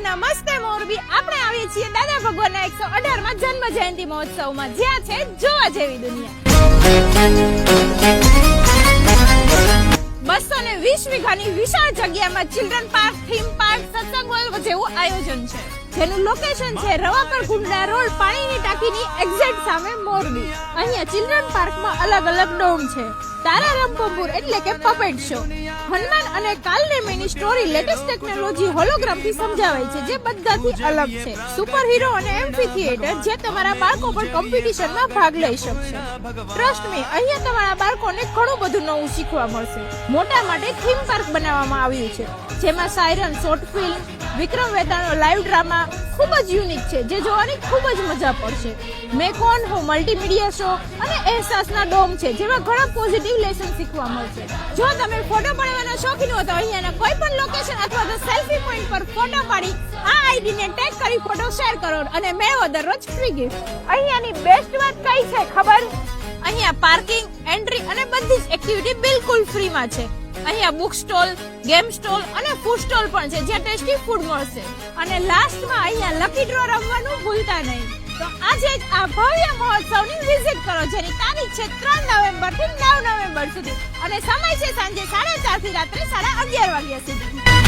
નમસ્તે મોરબી. આપણે આવીએ છીએ દાદા ભગવાનના એકસો અઢારમાં જન્મ જયંતિ મહોત્સવમાં. જ્યાં છે જોવા જેવી દુનિયા. બસો ને વીસ વીઘાની વિશાળ જગ્યામાં ચિલ્ડ્રન પાર્ક થીમ પાર્ક આયોજન છે. જેનું લોકેશન છે રવાપર ગુંડા રોડ, પાણીની ટાંકીની એક્ઝેક્ટ સામે મોરબી. અહીંયા ચિલ્ડ્રન પાર્કમાં અલગ અલગ ડોમ છે. તારા રંપપુર એટલે કે પપેટ શો હનુમાન અને કાલનેમીની સ્ટોરી લેટેસ્ટ ટેકનોલોજી હોલોગ્રામથી સમજાવાય છે, જે બધાથી અલગ છે. સુપર હીરો અને એમ્ફી થિયેટર જે તમારા બાળકો પણ કોમ્પિટિશનમાં ભાગ લઈ શકશે. ટ્રસ્ટ મી અહીંયા તમારા બાળકોને ઘણું બધું નવું શીખવા મળશે. મોટા માટે થીમ પાર્ક બનાવવામાં આવ્યું છે, જેમાં સાયરન શોર્ટ ફિલ્મ વિક્રમ વેતાનો લાઈવ ડ્રામા ખૂબ જ યુનિક છે, જે જોવાની ખૂબ જ મજા પડશે. મેં કોણ હું મલ્ટીમીડિયા શો અને અહેસાસના ડોમ છે, જેમાં ઘણા પોઝિટિવ લેસન શીખવા મળશે. જો તમે ફોટો પાડવાના શોખીન હો, તો અહીંયાના કોઈ પણ લોકેશન અથવા તો સેલ્ફી પોઈન્ટ પર ફોટો પાડી, આ આઈડીને ટેગ કરી ફોટો શેર કરો અને મેળવો દરરોજ ફ્રી ગિફ્ટ અહીંયાની બેસ્ટ વાત કઈ છે, ખબર? અહીંયા પાર્કિંગ એન્ટ્રી અને બધી જ એક્ટિવિટી બિલકુલ ફ્રીમાં છે. અહીંયા બુક સ્ટોલ ગેમ સ્ટોલ અને ફૂડ સ્ટોલ પણ છે, જ્યાં ટેસ્ટી ફૂડ મળશે. અને લાસ્ટમાં અહીંયા લકી ડ્રો રમવાનું ભૂલતા નહીં. તો આજે જ આ ભવ્ય મહોત્સવની વિઝિટ કરો, જેની તારીખ છે ત્રણ નવેમ્બરથી નવ નવેમ્બર સુધી. અને સમય છે સાંજે સાડા ચારથી રાત્રે સાડા અગિયાર વાગ્યા સુધી.